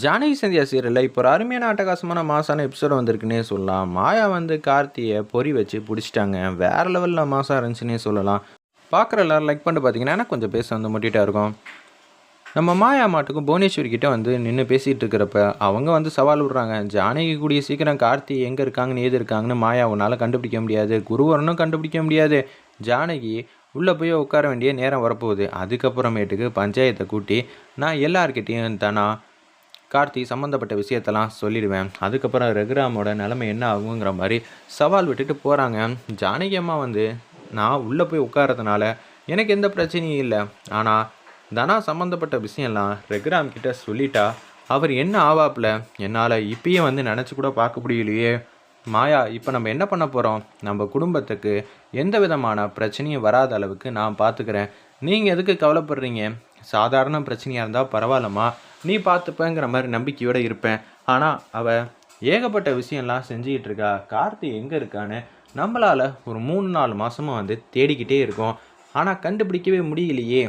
ஜானகி சந்தியா சீரியலில் இப்போ ஒரு அருமையான அட்டகாசமான மாசான எபிசோடு வந்திருக்குன்னே சொல்லலாம். மாயா வந்து கார்த்தியை பொறி வச்சு பிடிச்சிட்டாங்க. வேறு லெவலில் மாசாக இருந்துச்சுன்னே சொல்லலாம். பார்க்குற எல்லாரும் லைக் பண்ணிட்டு பார்த்தீங்கன்னா எனக்கு கொஞ்சம் பேச வந்து முட்டிகிட்டா இருக்கும். நம்ம மாயா மாட்டுக்கும் புவனேஸ்வரி கிட்டே வந்து நின்று பேசிகிட்டு இருக்கிறப்ப அவங்க வந்து சவால் விடுறாங்க. ஜானகி கூடிய சீக்கிரம் கார்த்தி எங்கே இருக்காங்கன்னு ஏது இருக்காங்கன்னு மாயா உன்னால் கண்டுபிடிக்க முடியாது. குருவரனும் கண்டுபிடிக்க முடியாது. ஜானகி உள்ளே போய் உட்கார வேண்டிய நேரம் வரப்போகுது. அதுக்கப்புறமேட்டுக்கு பஞ்சாயத்தை கூட்டி நான் எல்லார்கிட்டேயும் தானா கார்த்தி சம்மந்தப்பட்ட விஷயத்தெல்லாம் சொல்லிடுவேன். அதுக்கப்புறம் ரகுராமோட நிலைமை என்ன ஆகுங்கிற மாதிரி சவால் விட்டுட்டு போகிறாங்க ஜானகி அம்மா வந்து நான் உள்ளே போய் உட்காரதுனால எனக்கு எந்த பிரச்சனையும் இல்லை. ஆனால் தனா சம்மந்தப்பட்ட விஷயம்லாம் ரெகுராம் கிட்ட சொல்லிட்டா அவர் என்ன ஆவாப்பில்? என்னால் இப்பயே வந்து நினச்சி கூட பார்க்க முடியலையே. மாயா இப்போ நம்ம என்ன பண்ண போகிறோம் நம்ம குடும்பத்துக்கு எந்த விதமான பிரச்சனையும் வராத அளவுக்கு நான் பார்த்துக்கிறேன் நீங்கள் எதுக்கு கவலைப்படுறீங்க? சாதாரண பிரச்சனையாக இருந்தால் பரவாயில்லம்மா. நீ பார்த்துப்பேங்கிற மாதிரி நம்பிக்கையோடு இருப்பேன். ஆனால் அவள் ஏகப்பட்ட விஷயம்லாம் செஞ்சுக்கிட்டு இருக்கா. கார்த்தி எங்கே இருக்கான்னு நம்மளால் ஒரு மூணு நாலு மாதமாக வந்து தேடிக்கிட்டே இருக்கோம். ஆனால் கண்டுபிடிக்கவே முடியலையே.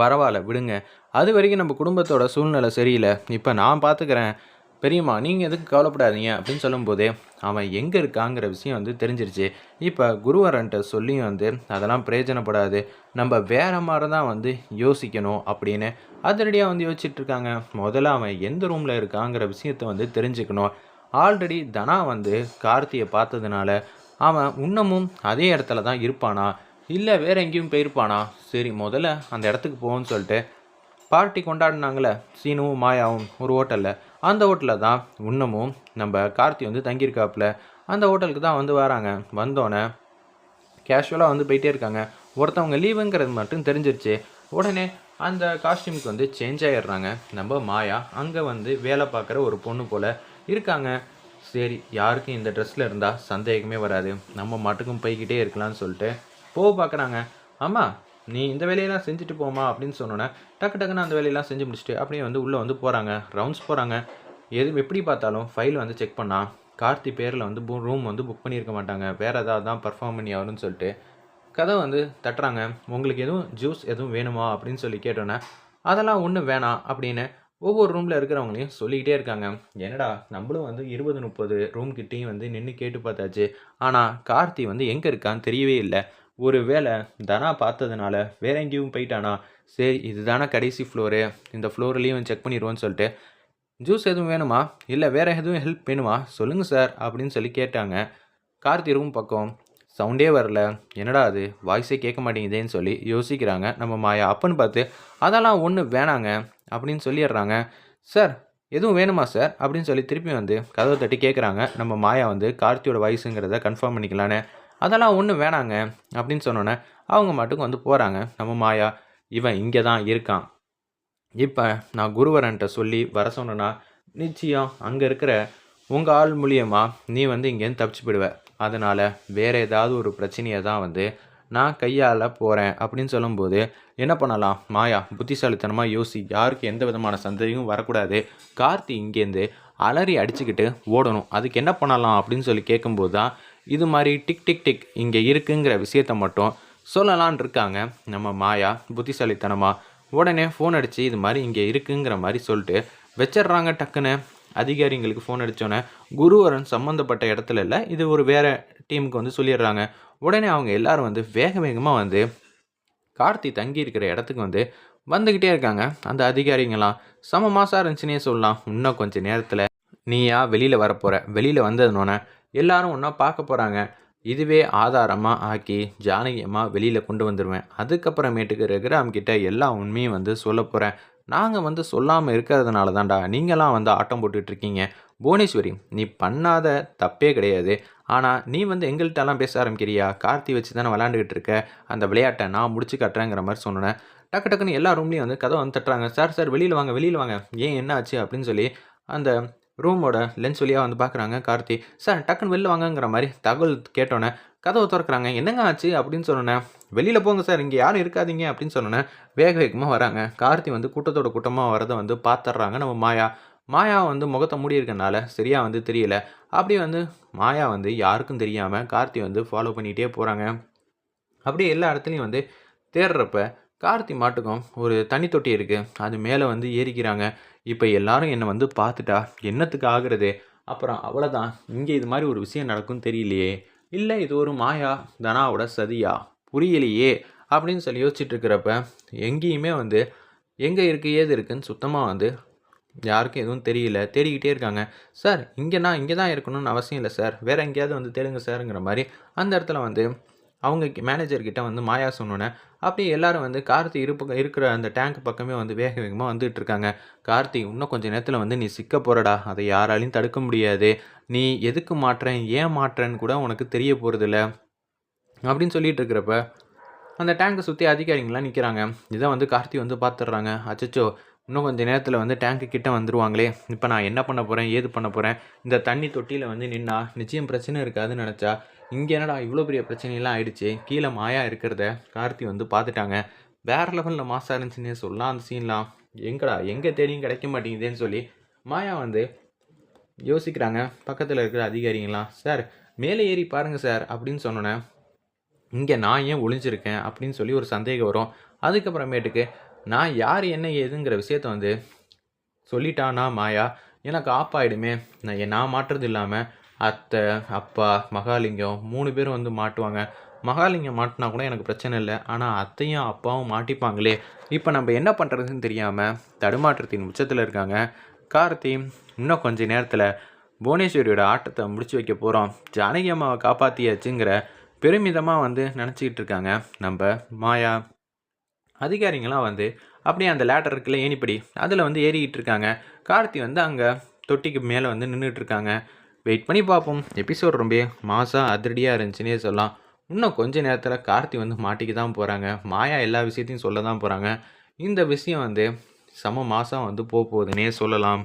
பரவாயில்ல விடுங்க. அது வரைக்கும் நம்ம குடும்பத்தோட சூழ்நிலை சரியில்லை. இப்போ நான் பார்த்துக்கிறேன் பெரியம்மா நீங்கள் எதுக்கு கவலைப்படாதீங்க அப்படின்னு சொல்லும்போதே அவன் எங்கே இருக்காங்கிற விஷயம் வந்து தெரிஞ்சிருச்சு. இப்போ குருவரன்ட்ட சொல்லியும் வந்து அதெல்லாம் பிரயோஜனப்படாது. நம்ம வேறு மாதிரி தான் வந்து யோசிக்கணும் அப்படின்னு அதிரடியாக வந்து யோசிச்சுட்டு இருக்காங்க. முதல்ல அவன் எந்த ரூமில் இருக்காங்கிற விஷயத்த வந்து தெரிஞ்சுக்கணும். ஆல்ரெடி தனா வந்து கார்த்தியை பார்த்ததுனால அவன் இன்னமும் அதே இடத்துல தான் இருப்பானா? இல்லை வேற எங்கேயும் போயிருப்பானா? சரி முதல்ல அந்த இடத்துக்கு போவோன்னு சொல்லிட்டு பார்ட்டி கொண்டாடினாங்களே சீனுவும் மாயாவும் ஒரு ஹோட்டலில் அந்த ஹோட்டலில் தான் இன்னமும் நம்ம கார்த்தி வந்து தங்கியிருக்காப்புல. அந்த ஹோட்டலுக்கு தான் வந்து வராங்க. வந்தோடனே கேஷுவலாக வந்து போயிட்டே இருக்காங்க. ஒருத்தவங்க லீவுங்கிறது மட்டும் தெரிஞ்சிருச்சு. உடனே அந்த காஸ்டியூமுக்கு வந்து சேஞ்ச் ஆகிடுறாங்க நம்ம மாயா அங்கே வந்து வேலை பார்க்குற ஒரு பொண்ணு போல் இருக்காங்க. சரி யாருக்கும் இந்த ட்ரெஸ்ஸில் இருந்தால் சந்தேகமே வராது. நம்ம மட்டுக்கும் போய்கிட்டே இருக்கலாம்னு சொல்லிட்டு போக பார்க்குறாங்க. ஆமாம் நீ இந்த வேலையெல்லாம் செஞ்சுட்டு போமா அப்படின்னு சொன்னோன்னே டக்கு டக்குன்னு அந்த வேலையெல்லாம் செஞ்சு முடிச்சுட்டு அப்படியே வந்து உள்ளே வந்து போகிறாங்க ரவுண்ட்ஸ் போகிறாங்க எது எப்படி பார்த்தாலும் ஃபைல் வந்து செக் பண்ணால் கார்த்தி பேரில் வந்து ரூம் வந்து புக் பண்ணியிருக்க மாட்டாங்க. வேறு ஏதாவது தான் பர்ஃபார்ம் பண்ணி ஆகணும்னு சொல்லிட்டு கதை வந்து தட்டுறாங்க. உங்களுக்கு எதுவும் ஜூஸ் எதுவும் வேணுமா? அப்படின்னு சொல்லி கேட்டோன்னே அதெல்லாம் ஒன்றும் வேணாம் அப்படின்னு ஒவ்வொரு ரூமில் இருக்கிறவங்களையும் சொல்லிக்கிட்டே இருக்காங்க. என்னடா நம்மளும் வந்து இருபது முப்பது ரூம் கிட்டேயும் வந்து நின்று கேட்டு பார்த்தாச்சு. ஆனால் கார்த்தி வந்து எங்கே இருக்கான்னு தெரியவே இல்லை. ஒரு வேளை தனா பார்த்ததுனால வேற எங்கேயும் போயிட்டானா? சரி இதுதானே கடைசி ஃப்ளோரு இந்த ஃப்ளோர்லேயும் செக் பண்ணிடுவோன்னு சொல்லிட்டு. ஜூஸ் எதுவும் வேணுமா? இல்லை வேறு எதுவும் ஹெல்ப் வேணுமா? சொல்லுங்கள் சார் அப்படின்னு சொல்லி கேட்டாங்க. கார்த்தி ரூம் பக்கம் சவுண்டே வரல. என்னடா அது? வாய்ஸே கேட்க மாட்டேங்குதேன்னு சொல்லி யோசிக்கிறாங்க. நம்ம மாயா அப்பன்னு பார்த்து அதெல்லாம் ஒன்று வேணாங்க அப்படின்னு சொல்லிடுறாங்க. சார் எதுவும் வேணுமா சார் அப்படின்னு சொல்லி திருப்பி வந்து கதவை தட்டி கேட்குறாங்க நம்ம மாயா வந்து கார்த்தியோட வாய்ஸுங்கிறத கன்ஃபார்ம் பண்ணிக்கலான்னு அதெல்லாம் ஒன்றும் வேணாங்க அப்படின்னு சொன்னோன்னே அவங்க மட்டுக்கு வந்து போகிறாங்க நம்ம மாயா இவன் இங்கே தான் இருக்கான். இப்போ நான் குருவரன்ட்ட சொல்லி வர சொன்னேன்னா நிச்சயம் அங்கே இருக்கிற உங்கள் ஆள் மூலியமாக நீ வந்து இங்கேருந்து தப்பிச்சு போயிடுவ அதனால் வேறு ஏதாவது ஒரு பிரச்சனையை தான் வந்து நான் கையால் போகிறேன் அப்படின்னு சொல்லும்போது என்ன பண்ணலாம்? மாயா புத்திசாலித்தனமாக யோசி யாருக்கு எந்த விதமான சந்தேகமும் வரக்கூடாது. கார்த்தி இங்கேருந்து அலறி அடிச்சுக்கிட்டு ஓடணும். அதுக்கு என்ன பண்ணலாம் அப்படின்னு சொல்லி கேட்கும்போது தான் இது மாதிரி டிக் டிக் டிக் இங்கே இருக்குங்கிற விஷயத்த மட்டும் சொல்லலான் இருக்காங்க நம்ம மாயா புத்திசாலித்தனமாக உடனே ஃபோன் அடித்து இது மாதிரி இங்கே இருக்குங்கிற மாதிரி சொல்லிட்டு வச்சிடுறாங்க டக்குன்னு. அதிகாரிங்களுக்கு ஃபோன் அடித்தோன்னே குருவரன் சம்மந்தப்பட்ட இடத்துல இல்லை இது ஒரு வேறு டீமுக்கு வந்து சொல்லிடுறாங்க. உடனே அவங்க எல்லாரும் வந்து வேக வேகமாக வந்து கார்த்தி தங்கி இருக்கிற இடத்துக்கு வந்து வந்துக்கிட்டே இருக்காங்க. அந்த அதிகாரிங்களாம் சம மாதம் இருந்துச்சுன்னே சொல்லலாம். இன்னும் கொஞ்சம் நேரத்தில் நீயா வெளியில் வரப்போகிற வெளியில் வந்ததுனோடனே எல்லாரும் ஒன்றா பார்க்க போகிறாங்க இதுவே ஆதாரமாக ஆக்கி ஜானகியமாக வெளியில் கொண்டு வந்துடுவேன் அதுக்கப்புறமேட்டுக்கு ரகுராம் கிட்ட எல்லா உண்மையும் வந்து சொல்ல போகிறேன் நாங்கள் வந்து சொல்லாமல் இருக்கிறதுனால தான்டா நீங்களாம் வந்து ஆட்டம் போட்டுட்ருக்கீங்க புவனேஸ்வரி நீ பண்ணாத தப்பே கிடையாது. ஆனால் நீ வந்து எங்கள்கிட்டலாம் பேச ஆரம்பிக்கிறியா? கார்த்தி வச்சு தானே விளாண்டுக்கிட்டு இருக்க. அந்த விளையாட்டை நான் முடிச்சு கட்டுறேங்கிற மாதிரி சொன்னேன். டக்கு டக்குன்னு எல்லா ரூம்லேயும் வந்து கதை வந்து தட்டுறாங்க. சார் சார் வெளியில் வாங்க வெளியில் வாங்க. ஏன் என்ன ஆச்சு அப்படின்னு சொல்லி அந்த ரூமோட லென்ஸ் வழியாக வந்து பார்க்குறாங்க கார்த்தி. சார் டக்குன்னு வெளில வாங்கங்கிற மாதிரி தகவல் கேட்டோன்னே கதவை திறக்கிறாங்க. என்னங்க ஆச்சு? அப்படின்னு சொன்னேன் வெளியில் போங்க சார் இங்கே யாரும் இருக்காதீங்க. அப்படின்னு சொன்னோன்னே வேக வேகமாக வராங்க. கார்த்தி வந்து கூட்டத்தோட கூட்டமாக வரதை வந்து பார்த்துட்றாங்க நம்ம மாயா. மாயா வந்து முகத்தை மூடி இருக்கனால சரியாக வந்து தெரியல. அப்படி வந்து மாயா வந்து யாருக்கும் தெரியாமல் கார்த்தி வந்து ஃபாலோ பண்ணிகிட்டே போகிறாங்க அப்படியே எல்லா இடத்துலையும் வந்து தேடுறப்ப கார்த்தி மாட்டுக்கும் ஒரு தனி தொட்டி இருக்குது அது மேலே வந்து ஏறிக்கிறாங்க. இப்போ எல்லாரும் என்னை வந்து பார்த்துட்டா என்னத்துக்கு ஆகிறது? அப்புறம் அவ்வளோதான் இங்கே இது மாதிரி ஒரு விஷயம் நடக்கும் தெரியலையே. இல்லை இது ஒரு மாயா. தனாவோட சதியா? புரியலையே. அப்படின்னு சொல்லி யோசிச்சுட்டு இருக்கிறப்ப எங்கேயுமே வந்து எங்கே இருக்குது ஏது இருக்குன்னு சுத்தமாக வந்து யாருக்கும் எதுவும் தெரியல. தேடிக்கிட்டே இருக்காங்க. சார் இங்கேனா இங்கே தான் இருக்கணும்னு அவசியம் இல்லை சார். வேறு எங்கேயாவது வந்து தேடுங்க சாருங்கிற மாதிரி அந்த இடத்துல வந்து அவங்க மேனேஜர்கிட்ட வந்து மாயா சொன்னோன்னே அப்படியே எல்லாரும் வந்து கார்த்தி இருப்பு இருக்கிற அந்த டேங்க் பக்கமே வந்து வேக வேகமாக வந்துட்டு இருக்காங்க. கார்த்தி இன்னும் கொஞ்சம் நேரத்தில் வந்து நீ சிக்க போகிறடா அதை யாராலையும் தடுக்க முடியாது. நீ எதுக்கு மாற்றேன்? ஏன் மாற்றேன்னு கூட உனக்கு தெரிய போகிறதில்ல அப்படின்னு சொல்லிட்டு இருக்கிறப்ப அந்த டேங்கை சுற்றி அதிகாரிங்களாம் நிற்கிறாங்க இதை வந்து கார்த்தி வந்து பார்த்துடுறாங்க அச்சச்சோ இன்னும் கொஞ்சம் நேரத்தில் வந்து டேங்க்கு கிட்ட வந்துருவாங்களே. இப்போ நான் என்ன பண்ண போகிறேன் ஏது பண்ண போகிறேன் இந்த தண்ணி தொட்டியில் வந்து நின்னா நிச்சயம் பிரச்சனை இருக்காதுன்னு நினச்சா இங்கே என்னடா இவ்வளோ பெரிய பிரச்சனையெல்லாம் ஆயிடுச்சு? கீழே மாயா இருக்கிறத கார்த்தி வந்து பார்த்துட்டாங்க வேற லெவலில் மாசாக இருந்துச்சுன்னே சொல்லலாம் அந்த சீன்லாம். எங்கடா எங்கே தேடியும் கிடைக்க மாட்டேங்குதேன்னு சொல்லி மாயா வந்து யோசிக்கிறாங்க. பக்கத்தில் இருக்கிற அதிகாரிங்களாம் சார் மேலே ஏறி பாருங்கள் சார் அப்படின்னு சொன்னோன்னே இங்கே நான் ஏன் ஒளிஞ்சிருக்கேன்? அப்படின்னு சொல்லி ஒரு சந்தேகம் வரும். அதுக்கப்புறமேட்டுக்கு நான் யார் என்ன ஏதுங்கிற விஷயத்த வந்து சொல்லிட்டானா மாயா? எனக்கு ஆப்பாயிடுமே நான் நான் மாட்டுறது இல்லாமல் அத்தை அப்பா மகாலிங்கம் மூணு பேரும் வந்து மாட்டுவாங்க. மகாலிங்கம் மாட்டினா கூட எனக்கு பிரச்சனை இல்லை. ஆனால் அத்தையும் அப்பாவும் மாட்டிப்பாங்களே. இப்போ நம்ம என்ன பண்ணுறதுன்னு தெரியாமல் தடுமாற்றத்தின் உச்சத்தில் இருக்காங்க. கார்த்தி இன்னும் கொஞ்ச நேரத்தில் புவனேஸ்வரியோட ஆட்டத்தை முடிச்சு வைக்க போகிறோம் ஜானகி அம்மாவை காப்பாற்றியாச்சுங்கிற பெருமிதமாக வந்து நினச்சிக்கிட்டு இருக்காங்க நம்ம மாயா. அதிகாரிங்களாம் வந்து அப்படியே அந்த லேட்டர் இருக்குல்ல ஏணிப்படி அதில் வந்து ஏறிக்கிட்டு இருக்காங்க. கார்த்தி வந்து அங்கே தொட்டிக்கு மேலே வந்து நின்றுட்டு இருக்காங்க. வெயிட் பண்ணி பார்ப்போம் எபிசோட் ரொம்ப மாசாக அதிரடியாக இருந்துச்சுன்னே சொல்லலாம். இன்னும் கொஞ்ச நேரத்தில் கார்த்தி வந்து மாட்டிக்கு தான் போகிறாங்க மாயா எல்லா விஷயத்தையும் சொல்ல தான் போகிறாங்க இந்த விஷயம் வந்து செம மாதம் வந்து போக போகுதுன்னே சொல்லலாம்.